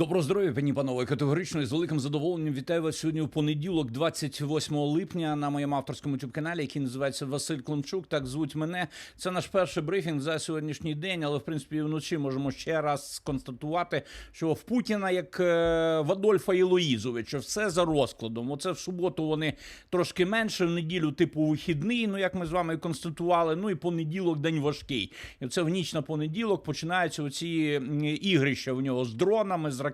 Доброго здоров'я, пані панове. Категорично і з великим задоволенням вітаю вас сьогодні в понеділок, 28 липня, на моєму авторському youtube каналі, який називається Василь Климчук. Так звуть мене. Це наш перший брифінг за сьогоднішній день, але в принципі вночі можемо ще раз сконстатувати, що в Путіна, як е, в Адольфа Ілоїзовича, все за розкладом. Оце в суботу вони трошки менше, в неділю, типу, вихідний. Ну як ми з вами констатували. Ну і понеділок день важкий. І це в ніч на понеділок починаються оці ігрища в нього з дронами, з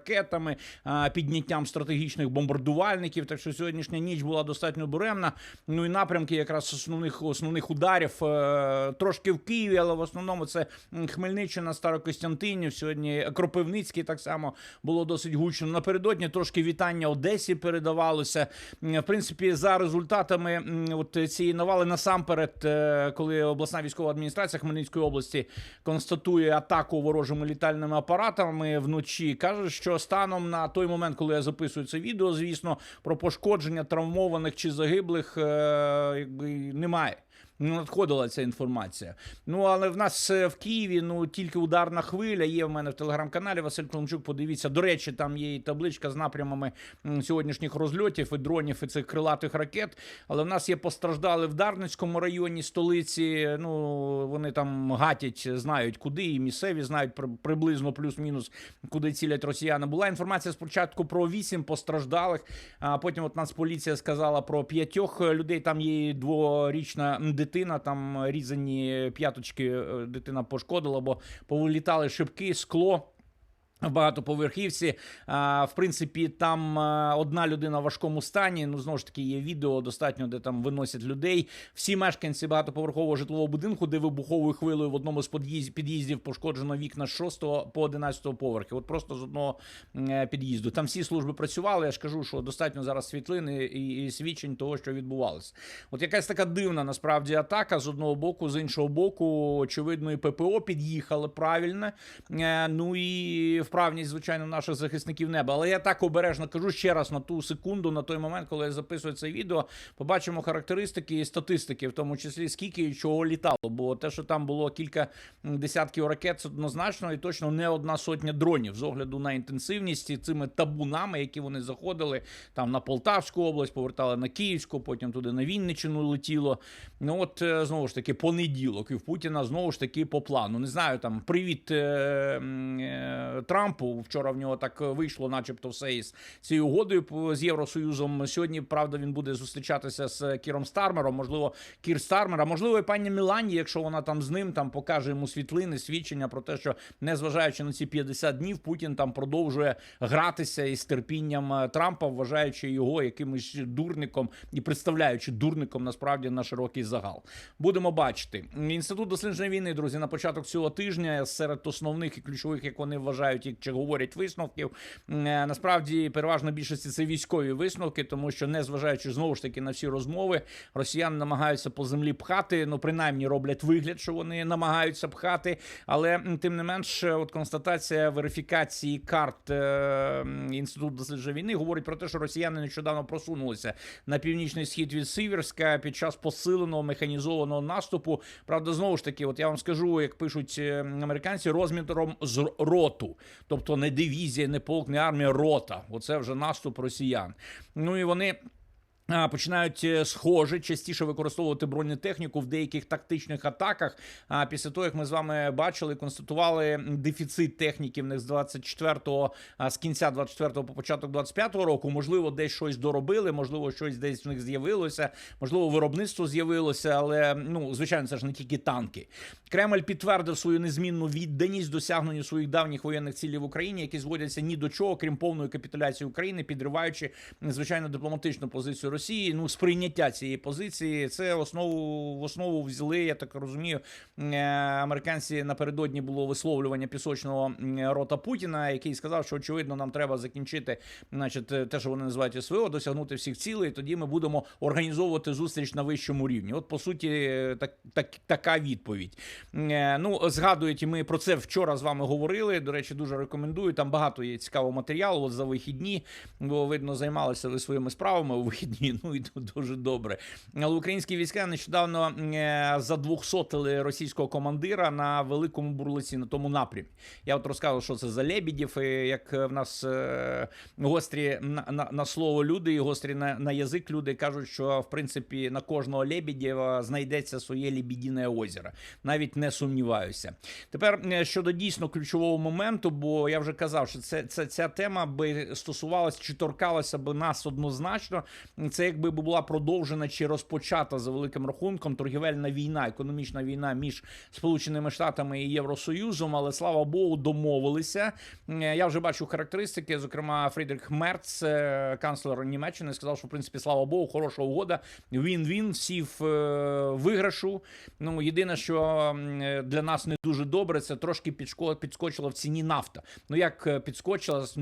а, підняттям стратегічних бомбардувальників. Так що сьогоднішня ніч була достатньо буремна. Ну і напрямки якраз основних основних ударів е, трошки в Києві, але в основному це Хмельниччина, Старокостянтинів. Сьогодні Кропивницький так само було досить гучно. Напередодні трошки вітання Одесі передавалося. В принципі, за результатами от цієї навали насамперед, е, коли обласна військова адміністрація Хмельницької області констатує атаку ворожими літальними апаратами вночі, каже, що станом на той момент, коли я записую це відео, звісно, про пошкодження травмованих чи загиблих е, якби немає. Не надходила ця інформація. Ну але в нас е, в Києві ну тільки ударна хвиля. Є в мене в телеграм-каналі Василь Климчук. Подивіться. До речі, там є і табличка з напрямами сьогоднішніх розльотів і дронів і цих крилатих ракет. Але в нас є постраждали в Дарницькому районі столиці. Ну вони там гатять, знають куди, і місцеві знають при- приблизно плюс-мінус, куди цілять росіяни. Була інформація спочатку про вісім постраждалих, а потім от Нацполіція сказала про п'ятьох людей. Там є дворічна дитина, там різані п'яточки е, дитина пошкодила, бо повилітали шибки, скло. В багатоповерхівці, в принципі, там одна людина в важкому стані. Ну знову ж таки, є відео достатньо, де там виносять людей. Всі мешканці багатоповерхового житлового будинку, де вибуховою хвилею в одному з під'їз- під'їздів пошкоджено вікна з 6 по 11 поверхи. От просто з одного е, під'їзду. Там всі служби працювали. Я ж кажу, що достатньо зараз світлини і, і свідчень того, що відбувалося. От якась така дивна насправді атака з одного боку, з іншого боку, очевидно, і ППО під'їхали правильно. Е, Ну і вправність, звичайно, наших захисників неба. Але я так обережно кажу ще раз на ту секунду, на той момент, коли я записую це відео, побачимо характеристики і статистики, в тому числі скільки і чого літало. Бо те, що там було кілька десятків ракет, це однозначно і точно не одна сотня дронів з огляду на інтенсивність і цими табунами, які вони заходили там на Полтавську область, повертали на Київську, потім туди на Вінниччину летіло. Ну от е, знову ж таки понеділок, і в Путіна знову ж таки по плану. Не знаю, там привіт е, е, Трампу. Вчора в нього так вийшло, начебто, все із цією угодою з Євросоюзом. Сьогодні, правда, він буде зустрічатися з Кіром Стармером. Можливо, Кір Стармер, а можливо, і пані Мілані, якщо вона там з ним там покаже йому світлини, свідчення про те, що незважаючи на ці 50 днів, Путін там продовжує гратися із терпінням е, Трампа, вважаючи його якимось дурником і представляючи дурником насправді на широкий загал. Будемо бачити. Інститут дослідження війни, друзі, на початок цього тижня серед основних і ключових, як вони вважають, і чи говорять висновків. е, Насправді, переважно більшості це військові висновки, тому що, незважаючи знову ж таки на всі розмови, росіяни намагаються по землі пхати. Ну, принаймні роблять вигляд, що вони намагаються пхати. Але тим не менш, от констатація верифікації карт е, м, дослідження війни говорить про те, що росіяни нещодавно просунулися на північний схід від Сиверська під час посиленого механізованого наступу. Правда, знову ж таки, от я вам скажу, як пишуть е, американці, розміром з роту, тобто не дивізія, не полк, не армія, рота. Оце вже наступ росіян. Ну і вони. Починають е, схоже частіше використовувати бронетехніку в деяких тактичних атаках. А після того, як ми з вами бачили, констатували дефіцит техніки в них з 24-го, а, з кінця 24-го по початок 25-го року. Можливо, десь щось доробили, можливо, щось десь в них з'явилося, можливо, виробництво з'явилося, але ну звичайно, це ж не тільки танки. Кремль підтвердив свою незмінну відданість досягненню своїх давніх воєнних цілей в Україні, які зводяться ні до чого, крім повної капітуляції України, підриваючи звичайно дипломатичну позицію Росії. Ну, сприйняття цієї позиції це основу в основу взяли. Я так розумію, е, американці напередодні було висловлювання пісочного рота Путіна, який сказав, що очевидно нам треба закінчити, значить, те, що вони називають СВО, досягнути всіх цілей. Тоді ми будемо організовувати зустріч на вищому рівні. От по суті, так, так така відповідь. Е, Ну, згадуєте, ми про це вчора з вами говорили. До речі, дуже рекомендую. Там багато є цікавого матеріалу. От за вихідні, бо видно, займалися ви своїми справами у вихідні ні, ну і дуже добре. Але українські війська нещодавно е, задвохсотили російського командира на великому бурлиці на тому напрямі. Я от розказував, що це за Лебідів, і як в нас е, гострі на, на, на слово люди і гострі на, на язик люди кажуть, що в принципі на кожного Лебідєва знайдеться своє Лебідіне озеро. Навіть не сумніваюся. Тепер е, щодо дійсно ключового моменту, бо я вже казав, що це, це ця тема би стосувалася чи торкалася би нас однозначно. Це якби була продовжена чи розпочата за великим рахунком торгівельна війна, економічна війна між Сполученими Штатами і Євросоюзом. Але слава Богу, домовилися. Я вже бачу характеристики. Зокрема, Фрідрих Мерц, е, канцлер Німеччини, сказав, що в принципі слава Богу, хороша угода. Він він всі в е, виграшу. Ну єдине, що е, для нас не дуже добре, це трошки підскочила в ціні нафта. Ну як підскочила з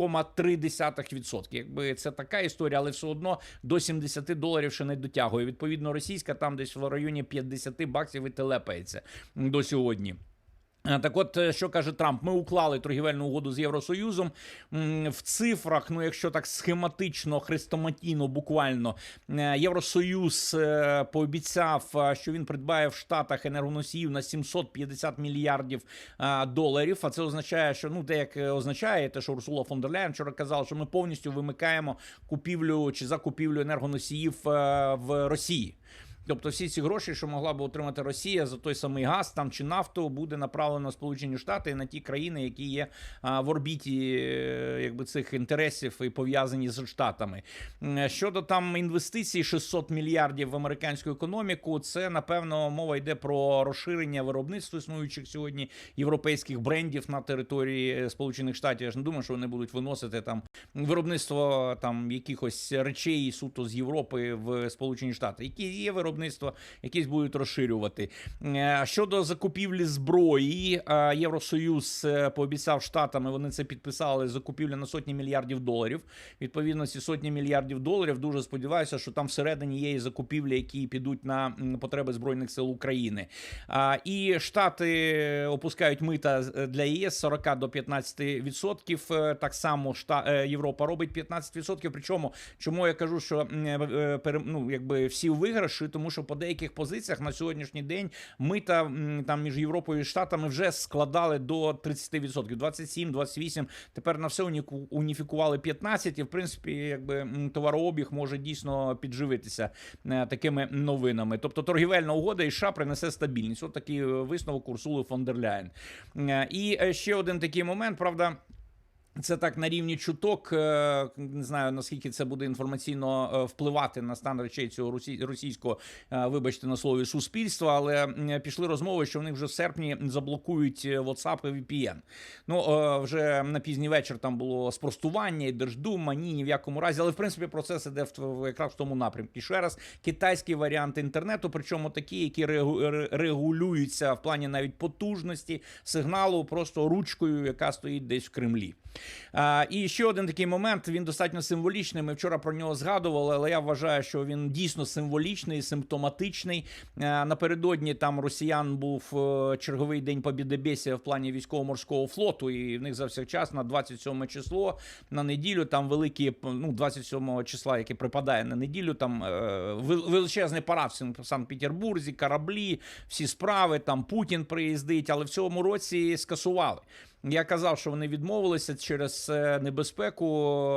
0,3%. Якби це така історія, але все одно до 70 доларів ще не дотягує. Відповідно, російська там десь в районі 50 баксів і телепається до сьогодні. Е, Так, от е, що каже Трамп, ми уклали торгівельну угоду з Євросоюзом в цифрах. Ну, якщо так схематично, хрестоматійно, буквально е, Євросоюз пообіцяв, що він придбає в Штатах енергоносіїв на 750 мільярдів доларів. А це означає, що ну те, як означає, те, що Урсула фон дер Ляєн вчора казала, що ми повністю вимикаємо купівлю чи закупівлю енергоносіїв в Росії. Тобто всі ці гроші, що могла б отримати Росія за той самий газ там чи нафту, буде направлено на Сполучені Штати і на ті країни, які є в орбіті е, якби цих інтересів і пов'язані з Штатами. Щодо там інвестицій 600 мільярдів в американську економіку, це напевно мова йде про розширення виробництва існуючих сьогодні європейських брендів на території Сполучених Штатів. Я ж не думаю, що вони будуть виносити там виробництво там якихось речей суто з Європи в Сполучені Штати, які є виробництво, якісь будуть розширювати. Е, Щодо закупівлі зброї, е, Євросоюз е, пообіцяв штатам, і вони це підписали закупівлю на сотні мільярдів доларів. Відповідно, ці сотні мільярдів доларів дуже сподіваюся, що там всередині є і закупівлі, які підуть на потреби збройних сил України. І штати опускають мита для ЄС 40 до 15 відсотків. Так само шта Європа робить 15 відсотків. Причому чому я кажу, що ну, якби всі виграші, тому що по деяких позиціях на сьогоднішній день мита там між Європою і Штатами вже складали до 30%, 27-28%. Тепер на все уніфікували 15, і в принципі, якби товарообіг може дійсно підживитися е, такими новинами. Тобто торгівельна угода і США принесе стабільність. От такий е, висновок Урсули фон дер Ляєн. Е, І ще один такий момент, правда. Це так на рівні чуток. е, Не знаю наскільки це буде інформаційно е, впливати на стан речей цього росі- російського, е, вибачте на слові суспільства, але пішли розмови, що в них вже в серпні заблокують WhatsApp і VPN. Ну вже на пізній вечір там було спростування і Держдума, ні, ні в якому разі. Але в принципі процес іде в якраз в тому напрямку. І ще раз китайський варіант інтернету, причому такі, які регу- регулюються в плані навіть потужності сигналу, просто ручкою, яка стоїть десь в Кремлі. І ще один такий момент. Він достатньо символічний. Ми вчора про нього згадували, але я вважаю, що він дійсно символічний, симптоматичний. Напередодні там росіян був е, черговий день Побєдобєсія в плані військово-морського флоту, і в них завсякчас на 27 число на неділю. Там великі ну 27 числа, яке припадає на неділю. Там е, величезний парад в Санкт-Петербурзі, кораблі, всі справи. Там Путін приїздить, але в цьому році скасували. Я казав, що вони відмовилися через е, небезпеку.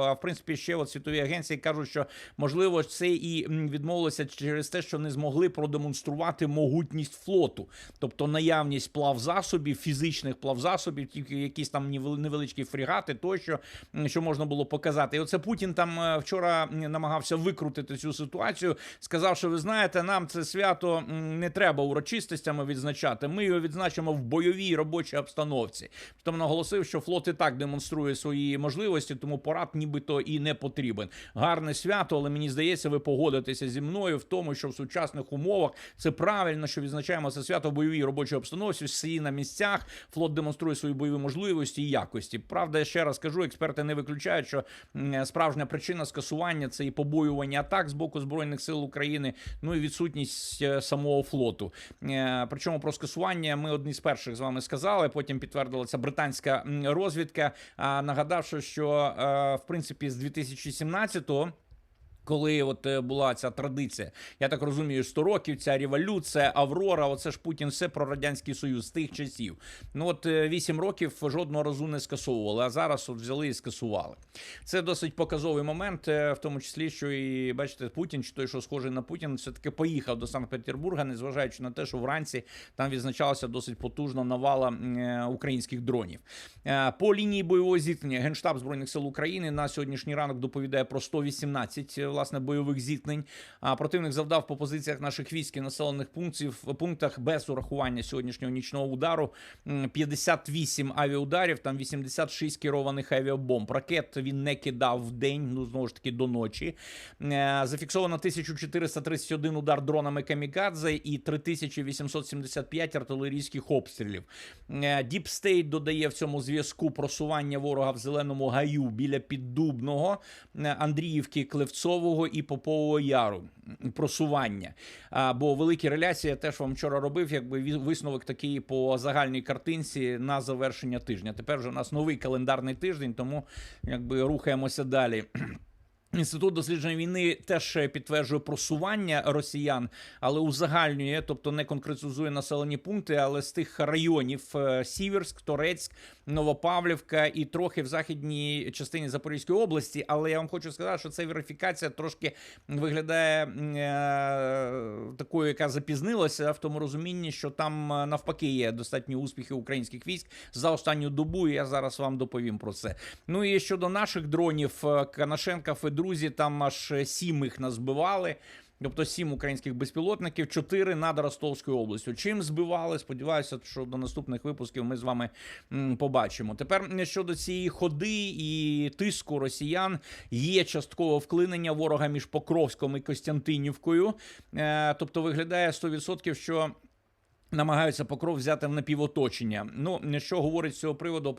А в принципі, ще от світові агенції кажуть, що можливо це і відмовилося через те, що не змогли продемонструвати могутність флоту, тобто наявність плавзасобів, фізичних плавзасобів, тільки якісь там невел- невеличкі фрегати, тощо що можна було показати. І оце Путін там е, вчора намагався викрутити цю ситуацію. Сказав, що ви знаєте, нам це свято не треба урочистостями відзначати. Ми його відзначимо в бойовій робочій обстановці. Тому наголосив, що флот і так демонструє свої можливості, тому порад нібито і не потрібен. Гарне свято, але мені здається, ви погодитеся зі мною в тому, що в сучасних умовах це правильно, що відзначаємо це свято в бойовій робочій обстановці. Всі на місцях. Флот демонструє свої бойові можливості і якості. Правда, я ще раз кажу, експерти не виключають, що справжня причина скасування це і побоювання атак з боку збройних сил України, ну і відсутність е, самого флоту. Е, Причому про скасування ми одні з перших з вами сказали. Потім підтвердила це британська м, розвідка, нагадавши, що е, в принципі з 2017-го Коли от е, була ця традиція, я так розумію, 100 років, ця революція, Аврора, оце ж Путін все про радянський союз з тих часів. Ну от 8 років жодного разу не скасовували, а зараз от взяли і скасували. Це досить показовий момент, е, в тому числі, що і бачите, Путін, чи той, що схожий на Путін, все таки поїхав до Санкт-Петербурга, незважаючи на те, що вранці там відзначалася досить потужна навала е, українських дронів. Е, По лінії бойового зіткнення Генштаб збройних сил України на сьогоднішній ранок доповідає про 118 е, власне бойових зіткнень. А противник завдав по позиціях наших військ і населених пунктів пунктах без урахування сьогоднішнього нічного удару 58 авіаударів, там 86 керованих авіабомб. Ракет він не кидав в день, ну знову ж таки до ночі. Е, Зафіксовано 1431 удар дронами камікадзе і 3875 артилерійських обстрілів. Е, Deep State додає в цьому зв'язку просування ворога в зеленому гаю біля Піддубного, е, Андріївки, Клевцового і Попового Яру. Просування. А, бо великі реляції теж вам вчора робив, якби висновок такий по загальній картинці на завершення тижня. Тепер вже у нас новий календарний тиждень, тому якби рухаємося далі. Інститут дослідження війни теж е, підтверджує просування росіян, але узагальнює, тобто не конкретизує населені пункти, але з тих районів е, Сіверськ, Торецьк, Новопавлівка і трохи в західній частині Запорізької області. Але я вам хочу сказати, що ця верифікація трошки виглядає е, такою, яка запізнилася, в тому розумінні, що там навпаки є достатні успіхи українських військ за останню добу. Я зараз вам доповім про це. Ну і щодо наших дронів, Канашенка і друзі, там аж сім їх назбивали. Тобто сім українських безпілотників, чотири над Ростовською областю. Чим збивали? Сподіваюся, що до наступних випусків ми з вами побачимо. Тепер щодо цієї ходи і тиску росіян є часткове вклинення ворога між Покровськом і Костянтинівкою. Е, тобто виглядає 100%, що. Намагаються покров взяти в напівоточення. Ну що говорить з цього приводу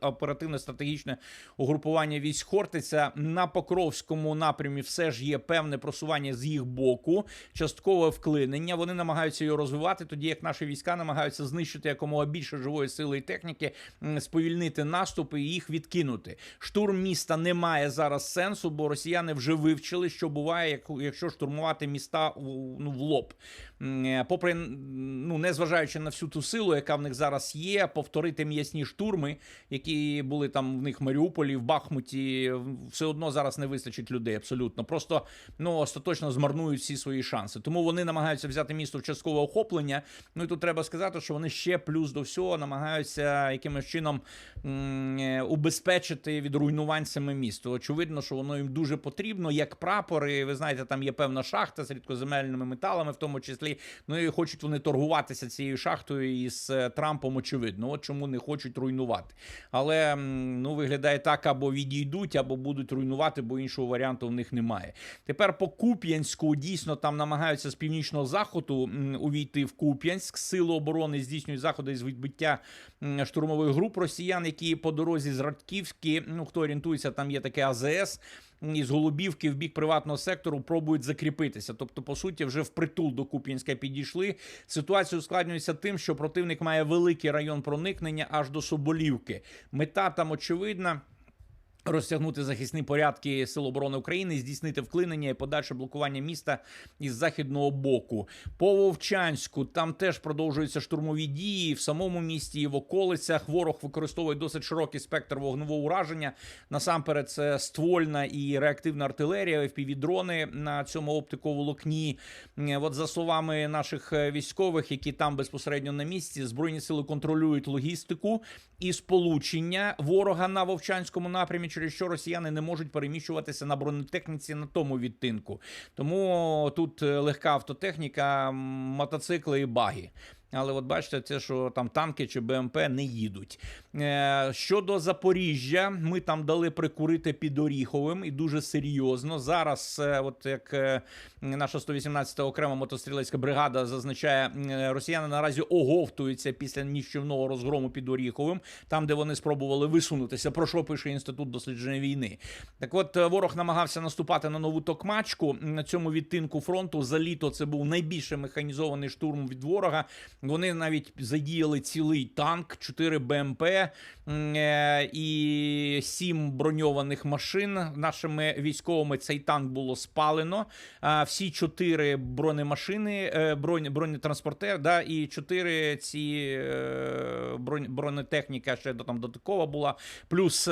оперативне стратегічне угрупування військ Хортиця на Покровському напрямі все ж є певне просування з їх боку, часткове вклинення. Вони намагаються його розвивати, тоді як наші війська намагаються знищити якомога більше живої сили і техніки, сповільнити наступи і їх відкинути. Штурм міста не має зараз сенсу, бо росіяни вже вивчили, що буває, як- якщо штурмувати міста ну, в лоб. Е, Попри ну, незважаючи на всю ту силу, яка в них зараз є, повторити м'ясні штурми, які були там в них в Маріуполі, в Бахмуті, все одно зараз не вистачить людей абсолютно. Просто ну остаточно змарнують всі свої шанси. Тому вони намагаються взяти місто в часткове охоплення. Ну і тут треба сказати, що вони ще плюс до всього намагаються якимось чином е, убезпечити від руйнувань саме місто. Очевидно, що воно їм дуже потрібно, як прапори. Ви знаєте, там є певна шахта з рідкоземельними металами, в тому числі. Ну і хочуть вони торгуватися цією шахтою із е, Трампом. Очевидно, от чому не хочуть руйнувати. Але ну виглядає так, або відійдуть, або будуть руйнувати, бо іншого варіанту в них немає. Тепер по Куп'янську дійсно там намагаються з північного заходу увійти в Куп'янськ. Сили оборони здійснюють заходи з відбиття штурмових груп росіян, які по дорозі з Радківські, ну хто орієнтується, там є таке АЗС. Із Голубівки в бік приватного сектору пробують закріпитися. Тобто, по суті, вже впритул до Куп'янська підійшли. Ситуація ускладнюється тим, що противник має великий район проникнення аж до Соболівки. Мета там очевидна. Розтягнути захисні порядки Сил оборони України, здійснити вклинення і подальше блокування міста із західного боку. По Вовчанську там теж продовжуються штурмові дії в самому місті і в околицях. Ворог використовує досить широкий спектр вогневого ураження. Насамперед, це ствольна і реактивна артилерія, FPV-дрони на цьому оптиковолокні. От за словами наших е, військових, які там безпосередньо на місці, збройні сили контролюють логістику і сполучення ворога на Вовчанському напрямі, через що росіяни не можуть переміщуватися на бронетехніці на тому відтинку. Тому тут е, легка автотехніка, мотоцикли і баги. Але от бачите, це що там танки чи БМП не їдуть. Е, щодо Запоріжжя, ми там дали прикурити під Оріховим і дуже серйозно. Зараз, е, от як е, наша 118-та окрема мотострілецька бригада зазначає, росіяни наразі оговтуються після ніщівного розгрому під Оріховим, там, де вони спробували висунутися. Про що пише інститут дослідження війни? Так, от ворог намагався наступати на нову токмачку на цьому відтинку фронту. За літо це був найбільше механізований штурм від ворога. Вони навіть задіяли цілий танк, 4 БМП е, і 7 броньованих машин. Нашими військовими цей танк було спалено. Всі 4 бронемашини, е, бронь, бронетранспортер, да, і 4 ці е, бронетехніка ще там додаткова була. Плюс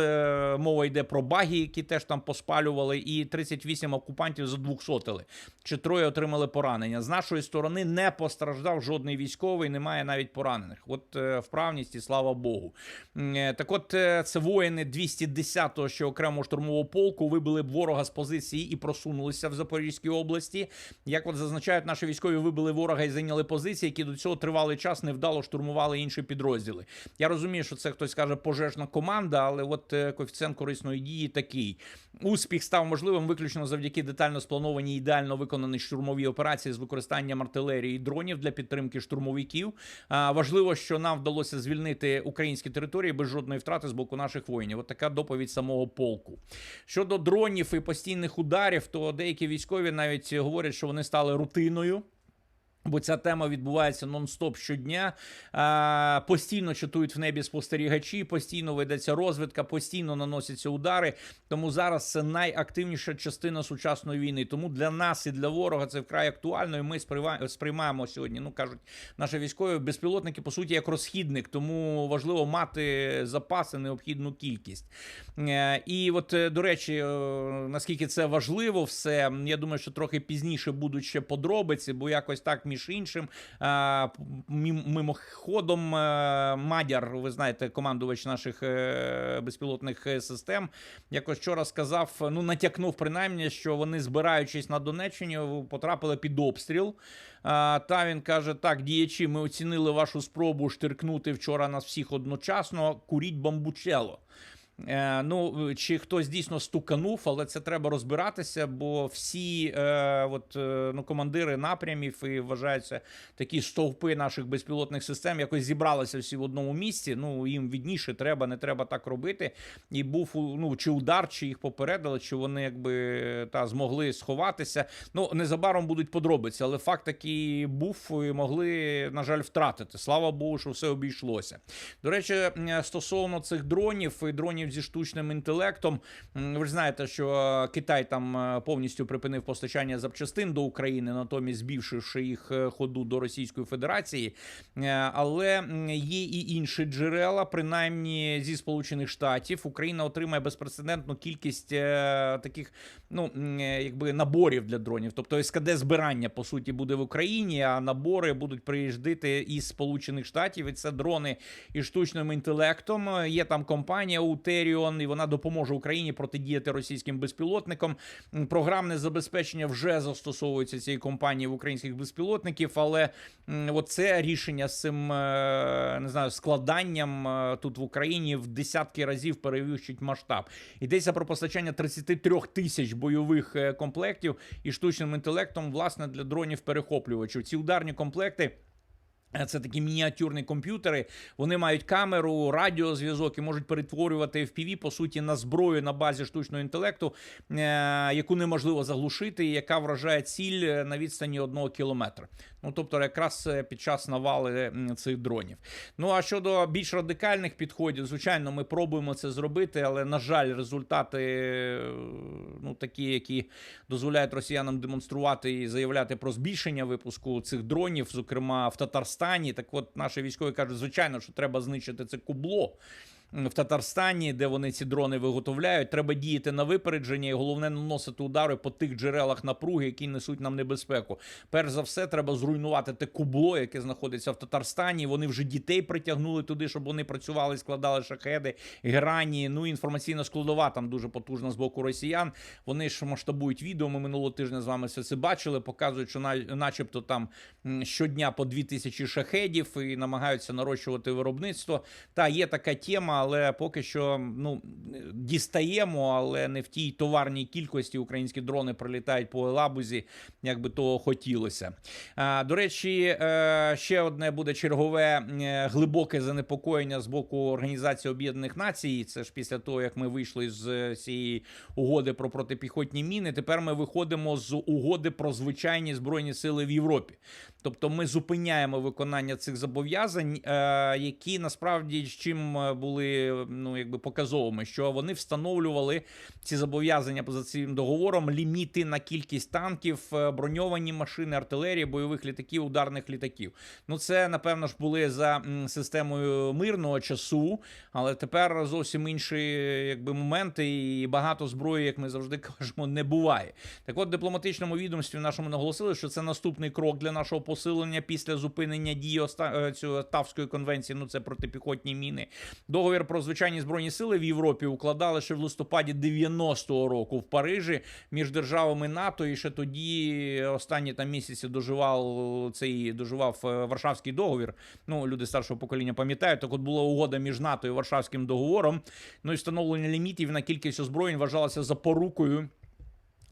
мова йде про баги, які теж там поспалювали, і 38 окупантів задвухсотили. Чи троє отримали поранення. З нашої сторони не постраждав жодний військовий, немає навіть поранених. От е, вправність і слава Богу. Е, Так от е, це воїни 210-го ще окремого штурмового полку вибили ворога з позиції і просунулися в Запорізькій області. Як от зазначають, наші військові вибили ворога і зайняли позиції, які до цього тривалий час невдало штурмували інші підрозділи. Я розумію, що це хтось каже пожежна команда, але от коефіцієнт корисної дії такий. Успіх став можливим виключно завдяки детально спланованій ідеально виконаній штурмовій операції з використанням артилерії і дронів для підтримки штурмовиків. А, важливо, що нам вдалося звільнити українські території без жодної втрати з боку наших воїнів. От така доповідь самого полку. Щодо дронів і постійних ударів, то деякі військові навіть говорять, що вони стали рутиною. Бо ця тема відбувається нон-стоп щодня. А, постійно чатують в небі спостерігачі, постійно ведеться розвідка, постійно наносяться удари. Тому зараз це найактивніша частина сучасної війни. Тому для нас і для ворога це вкрай актуально. І ми сприймаємо сьогодні. Ну кажуть, наші військові безпілотники по суті як розхідник, тому важливо мати запаси, необхідну кількість. Е, І от, е, до речі, е, наскільки це важливо, все я думаю, що трохи пізніше будуть ще подробиці, бо якось так між іншим. е, Мимоходом е, Мадяр, ви знаєте, командувач наших е, безпілотних е, систем, якось вчора сказав, ну натякнув принаймні, що вони, збираючись на Донеччині, потрапили під обстріл. Та він каже: так, діячі, ми оцінили вашу спробу штиркнути вчора нас всіх одночасно. Куріть бамбучело. Е, ну, чи хтось дійсно стуканув, але це треба розбиратися, бо всі е, от, е, ну, командири напрямів і вважаються такі стовпи наших безпілотних систем, якось зібралися всі в одному місці. Ну, їм відніше треба, не треба так робити. І був ну, чи удар, чи їх попередили, чи вони якби та змогли сховатися. Ну, незабаром будуть подробиці, але факт такий був і могли, на жаль, втратити. Слава Богу, що все обійшлося. До речі, стосовно цих дронів і дронів зі штучним інтелектом, ви ж знаєте, що е, Китай там е, повністю припинив постачання запчастин до України, натомість збільшивши їх е, ходу до Російської Федерації. Але є і інші джерела, принаймні зі Сполучених Штатів. Україна отримає безпрецедентну кількість таких, ну якби наборів для дронів. Тобто СКД збирання по суті буде в Україні, а набори будуть приїжджати із Сполучених Штатів. І це дрони із штучним інтелектом. Є там компанія Утеріон, і вона допоможе Україні протидіяти російським безпілотникам. Програмне забезпечення вже застосовується цієї компанії в українських безпілотників, але м, от це рішення з цим е, не знаю складанням е, тут в Україні в десятки разів перевищить масштаб. Йдеться про постачання 33 тисяч бойових е, комплектів і штучним інтелектом, власне, для дронів перехоплювачів. Ці ударні комплекти. Е, Це такі мініатюрні комп'ютери. Вони мають камеру, радіозв'язок і можуть перетворювати FPV, по суті, на зброю на базі штучного інтелекту, е, яку неможливо заглушити, яка вражає ціль е, на відстані одного кілометра. Ну тобто, якраз е, під час навали цих дронів. Ну а щодо більш радикальних підходів, звичайно, ми пробуємо це зробити, але на жаль, результати е, ну такі, які дозволяють росіянам демонструвати і заявляти про збільшення випуску цих дронів, зокрема в Татарстані. Так от наші військові кажуть, звичайно, що треба знищити це кубло. В Татарстані, де вони ці дрони виготовляють, треба діяти на випередження і головне наносити удари по тих джерелах напруги, які несуть нам небезпеку. Перш за все, треба зруйнувати те кубло, яке знаходиться в Татарстані. Вони вже дітей притягнули туди, щоб вони працювали, складали шахеди, грані. Ну інформаційна складова там дуже потужна з боку росіян. Вони ж масштабують відео. Ми минулого тижня з вами все це бачили. Показують, що на- начебто там щодня по дві тисячі шахедів і намагаються нарощувати виробництво. Та є така тема. Але поки що ну дістаємо, але не в тій товарній кількості українські дрони прилітають по Елабузі, як би того хотілося. До речі, е, ще одне буде чергове е, глибоке занепокоєння з боку Організації Об'єднаних Націй. Це ж після того, як ми вийшли з цієї угоди про протипіхотні міни. Тепер ми виходимо з угоди про звичайні збройні сили в Європі. Тобто ми зупиняємо виконання цих зобов'язань, е, які насправді чим е, ну якби показовими, що вони встановлювали ці зобов'язання поза цим договором ліміти на кількість танків, е, броньовані машини, артилерії, бойових літаків, ударних літаків. Ну це напевно ж були за системою мирного часу, але тепер зовсім інші якби моменти, і багато зброї, як ми завжди кажемо, не буває. Так от в дипломатичному відомстві нашому наголосили, що це наступний крок для нашого посилення після зупинення дії оста... е, Тавської конвенції. Ну це протипіхотні міни. Договір про звичайні збройні сили в Європі укладали ще в листопаді 90-го року в Парижі між державами НАТО. І ще тоді останні там місяці доживав цей доживав е, Варшавський договір. Ну люди старшого покоління пам'ятають. Так от була угода між НАТО і Варшавським договором. Ну і встановлення лімітів на кількість озброєнь вважалося запорукою.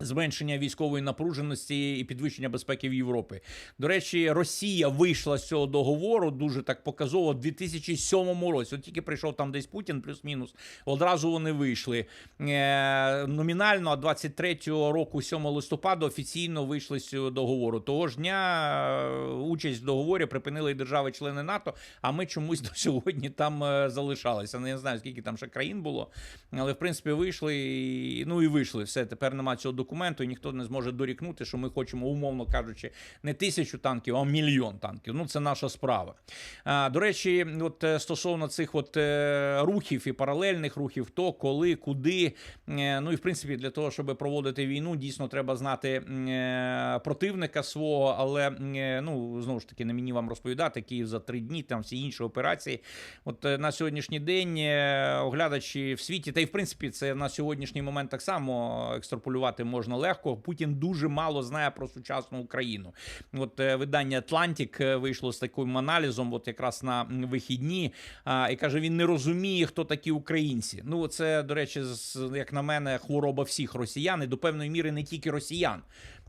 Зменшення військової напруженості і підвищення безпеки в Європі. До речі, Росія вийшла з цього договору дуже так показово в 2007 році. От тільки прийшов там десь Путін, плюс-мінус. Одразу вони вийшли е, номінально. А 23-го року, 7 листопада, офіційно вийшли з цього договору. Того ж дня е, участь в договорі припинили і держави-члени НАТО. А ми чомусь до сьогодні там е, залишалися. Ну, не знаю скільки там ще країн було, але в принципі вийшли. Ну і вийшли. Все тепер немає цього документу, і ніхто не зможе дорікнути, що ми хочемо, умовно кажучи, не тисячу танків, а мільйон танків. Ну це наша справа. А, До речі, от е, стосовно цих от е, рухів і паралельних рухів, то коли, куди. е, Ну і в принципі, для того, щоб проводити війну, дійсно треба знати противника свого, але ну знову ж таки не мені вам розповідати Київ за три дні, там всі інші операції. От на сьогоднішній день оглядачі в світі, та й в принципі, це на сьогоднішній момент так само екстраполювати можна легко. Путін дуже мало знає про сучасну Україну. От е, видання Атлантик е, вийшло з таким аналізом, от якраз на вихідні, і каже: він не розуміє, хто такі українці. Ну, це, до речі, як на мене, хвороба всіх росіян і до певної міри не тільки росіян.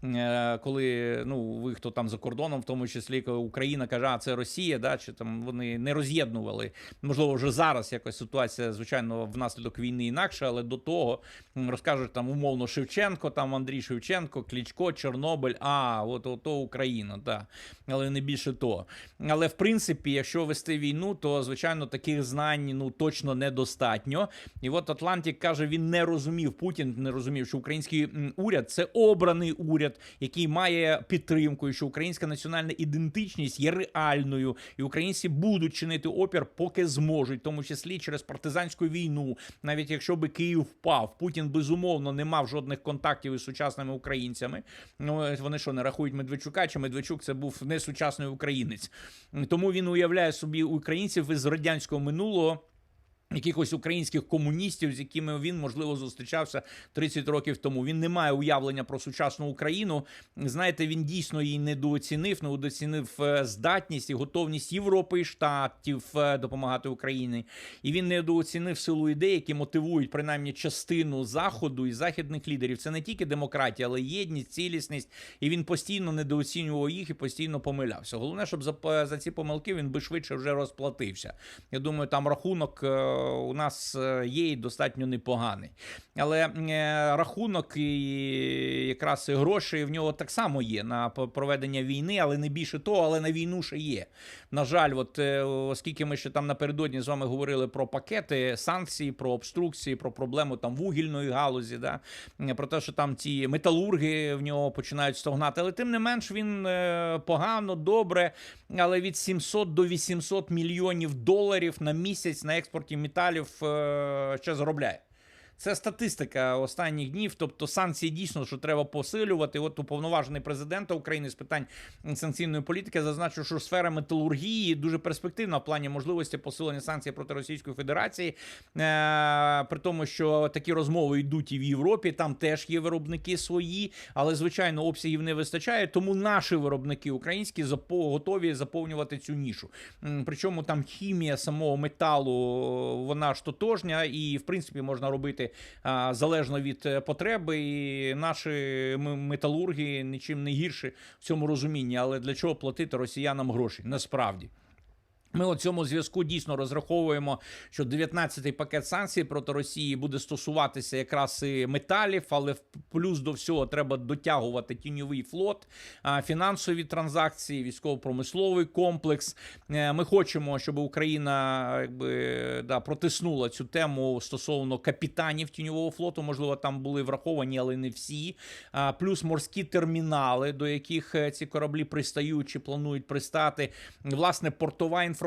Е, Коли ну ви хто там за кордоном, в тому числі Україна каже, а це Росія, да чи там вони не роз'єднували. Можливо, вже зараз якась ситуація, звичайно, внаслідок війни інакше, але до того розкажуть там умовно Шевченко, там Андрій Шевченко, Клічко, Чорнобиль. А, от ото Україна, так. Але не більше то. Але в принципі, якщо вести війну, то звичайно таких знань ну точно недостатньо. І от Атлантик каже, він не розумів, Путін не розумів, що український уряд це обраний уряд, який має підтримку, і що українська національна ідентичність є реальною, і українці будуть чинити опір, поки зможуть, тому числі через партизанську війну. Навіть якщо би Київ впав, Путін безумовно не мав жодних контактів із сучасними українцями. Ну вони що не рахують Медведчука, чи Медведчук це був не сучасний українець. Тому він уявляє собі українців із радянського минулого. Якихось українських комуністів, з якими він можливо зустрічався 30 років тому. Він не має уявлення про сучасну Україну. Знаєте, він дійсно її недооцінив, недооцінив е, здатність і готовність Європи і штатів е, допомагати Україні. І він недооцінив силу ідей, які мотивують принаймні частину заходу і західних лідерів. Це не тільки демократія, але й єдність, цілісність. І він постійно недооцінював їх і постійно помилявся. Головне, щоб за, за ці помилки він би швидше вже розплатився. Я думаю, там рахунок е, у нас е, є і достатньо непоганий. Але е, рахунок і якраз і гроші в нього так само є на проведення війни, але не більше того, але на війну ще є. На жаль, от е, оскільки ми ще там напередодні з вами говорили про пакети санкцій, про обструкції, про проблему там вугільної галузі, да, про те, що там ці металурги в нього починають стогнати. Але тим не менш він погано, добре, але від 700 до 800 мільйонів доларів на місяць на експорті металів ще заробляє. Це статистика останніх днів. Тобто санкції дійсно що треба посилювати. От уповноважений президента України з питань санкційної політики зазначив, що сфера металургії дуже перспективна в плані можливості посилення санкцій проти Російської Федерації. Е, при тому, що такі розмови йдуть і в Європі. Там теж є виробники свої, але звичайно обсягів не вистачає. Тому наші виробники українські готові заповнювати цю нішу. Причому там хімія самого металу вона ж тотожня, і в принципі можна робити а, залежно від е, потреби. І наші металурги нічим не гірші в цьому розумінні. Але для чого платити росіянам гроші? Насправді. Ми у цьому зв'язку дійсно розраховуємо, що 19-й пакет санкцій проти Росії буде стосуватися якраз і металів, але в плюс до всього треба дотягувати тіньовий флот, фінансові транзакції, військово-промисловий комплекс. Е, Ми хочемо, щоб Україна якби да протиснула цю тему стосовно капітанів тіньового флоту. Можливо, там були враховані, але не всі. Плюс морські термінали, до яких е, ці кораблі пристають чи планують пристати. Власне, портова інфраструктура,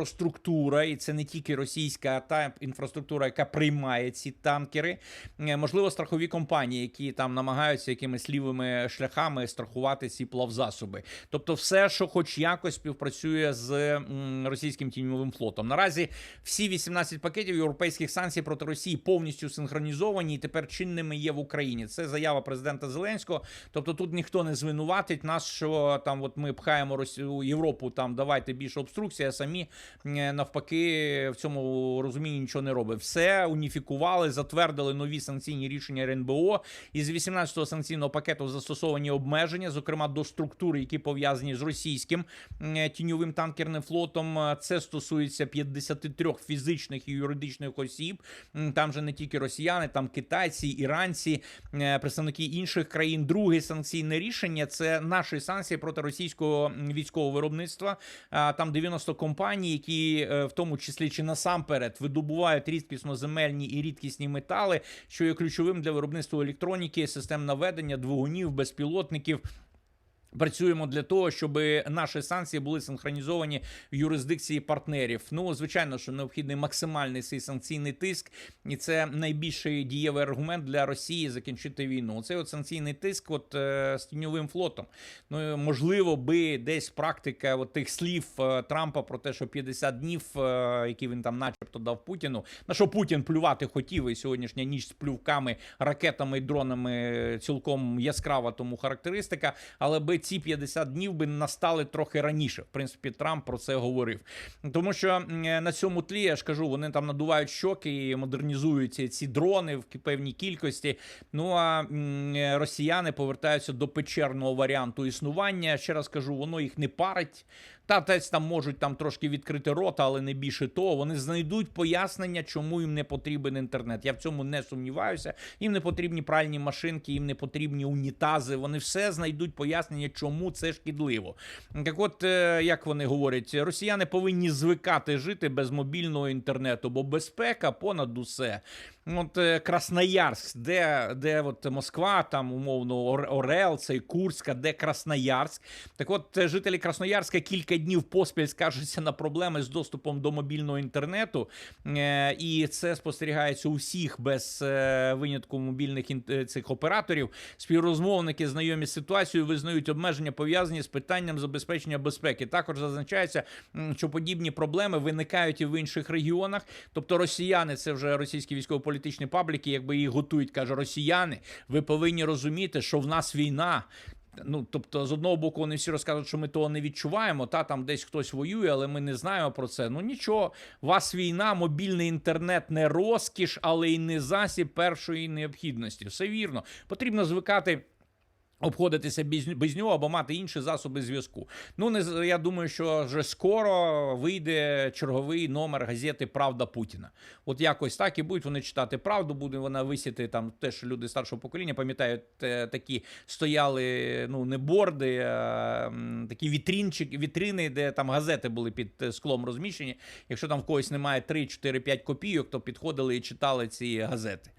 і це не тільки російська а та інфраструктура, яка приймає ці танкери. Е, Можливо, страхові компанії, які там намагаються якимись лівими шляхами страхувати ці плавзасоби. Тобто, все, що хоч якось співпрацює з російським тіньовим флотом. Наразі всі 18 пакетів європейських санкцій проти Росії повністю синхронізовані і тепер чинними є в Україні. Це заява президента Зеленського. Тобто тут ніхто не звинуватить нас, що там от ми пхаємо Росію Європу. Там давайте більше обструкції, а самі навпаки в цьому розумінні нічого не робить. Все уніфікували, затвердили нові санкційні рішення РНБО. Із 18-го санкційного пакету застосовані обмеження, зокрема до структур, які пов'язані з російським е, тіньовим танкерним флотом. Е, Це стосується 53 фізичних і юридичних осіб. Там же не тільки росіяни, там китайці, іранці, е, представники інших країн. Друге санкційне рішення це наші санкції проти російського військового виробництва. Там 90 компаній, які е, в тому числі чи насамперед видобувають рідкісноземельні і рідкісні метали, що є ключовим для виробництва електроніки, систем наведення, двигунів, безпілотників. Працюємо для того, щоб наші санкції були синхронізовані в юрисдикції партнерів. Ну, звичайно, що необхідний максимальний цей санкційний тиск, і це найбільший дієвий аргумент для Росії закінчити війну. Цей от санкційний тиск, от е, з тіньовим флотом. Ну можливо, би десь практика от тих слів е, Трампа про те, що 50 днів, е, які він там, начебто, дав Путіну, на що Путін плювати хотів, і сьогоднішня ніч з плювками, ракетами і дронами цілком яскрава тому характеристика, але би ці 50 днів би настали трохи раніше. В принципі, Трамп про це говорив. Тому що на цьому тлі я ж кажу, вони там надувають щоки і модернізують ці- дрони в певній кількості. Ну а росіяни повертаються до печерного варіанту існування. Ще раз кажу, воно їх не парить. Та десь там можуть там трошки відкрити рота, але не більше того. Вони знайдуть пояснення, чому їм не потрібен інтернет. Я в цьому не сумніваюся. Їм не потрібні пральні машинки, їм не потрібні унітази. Вони все знайдуть пояснення, чому це шкідливо. Так, от е, як вони говорять, росіяни повинні звикати жити без мобільного інтернету, бо безпека понад усе. От е, Красноярськ, де, де от Москва, там умовно Орел, цей Курська, де Красноярськ. Так от е, жителі Красноярська кілька днів поспіль скаржаться на проблеми з доступом до мобільного інтернету. Е, І це спостерігається у всіх без е, винятку мобільних е, цих операторів. Співрозмовники, знайомі з ситуацією, визнають обмеження пов'язані з питанням забезпечення безпеки. Також зазначається, що подібні проблеми виникають і в інших регіонах. Тобто росіяни, це вже російські військово-політичні пабліки, якби їх готують, каже росіяни. Ви повинні розуміти, що в нас війна. Ну, тобто, з одного боку, вони всі розказують, що ми того не відчуваємо. Та там десь хтось воює, але ми не знаємо про це. Ну нічого, вас війна, мобільний інтернет не розкіш, але й не засіб першої необхідності. Все вірно. Потрібно звикати. Обходитися без, нього або мати інші засоби зв'язку. Ну не я думаю, що вже скоро вийде черговий номер газети Правда Путіна. От якось так і будуть вони читати правду. Буде вона висіти там. Теж люди старшого покоління пам'ятають такі стояли ну не борди, а такі вітрінчики, вітрини, де там газети були під е, склом розміщені. Якщо там в когось немає 3, 4, 5 копійок, то підходили і читали ці газети.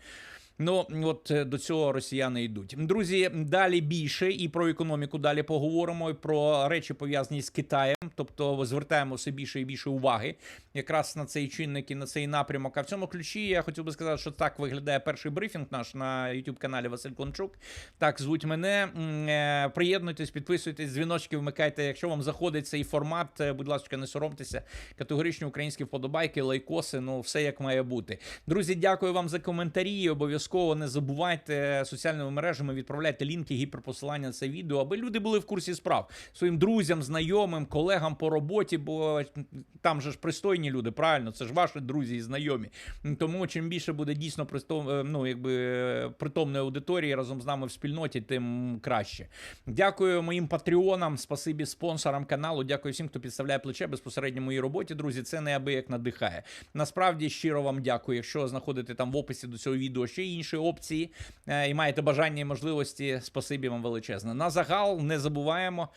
Ну от е, до цього росіяни йдуть. Друзі, далі більше і про економіку далі поговоримо. і Про речі пов'язані з Китаєм. Тобто звертаємо все більше і більше уваги якраз на цей чинник і на цей напрямок. А в цьому ключі я хотів би сказати, що так виглядає перший брифінг наш на youtube каналі Василь Клончук. Так звуть мене. Е, Приєднуйтесь, підписуйтесь, дзвіночки вмикайте. Якщо вам заходить цей формат, е, будь ласка, не соромтеся. Категоричні українські вподобайки, лайкоси, ну все як має бути. Друзі, дякую вам за коментарі. І Обов'язково не забувайте соціальними мережами відправляйте лінки, гіперпосилання на це відео, аби люди були в курсі справ своїм друзям, знайомим, колегам по роботі, бо там же ж пристойні люди, правильно, це ж ваші друзі і знайомі. Тому чим більше буде дійсно пристом, е, ну, якби, притомної аудиторії разом з нами в спільноті, тим краще. Дякую моїм патреонам, спасибі спонсорам каналу. Дякую всім, хто підставляє плече безпосередньо моїй роботі. Друзі, це неабияк надихає. Насправді щиро вам дякую. Якщо знаходите там в описі до цього відео ще інші опції е, і маєте бажання і можливості, спасибі вам величезне. На загал не забуваємо.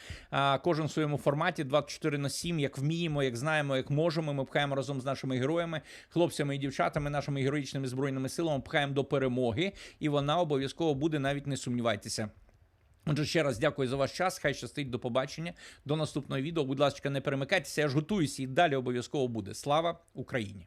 Кожен в своєму форматі 24 на 7, як вміємо, як знаємо, як можемо. Ми пхаємо разом з нашими героями, хлопцями і дівчатами, нашими героїчними збройними силами, пхаємо до перемоги, і вона обов'язково буде, навіть не сумнівайтеся. Отже, ще раз дякую за ваш час. Хай щастить до побачення. До наступного відео. Будь ласка, не перемикайтеся. Я ж готуюся і далі обов'язково буде. Слава Україні!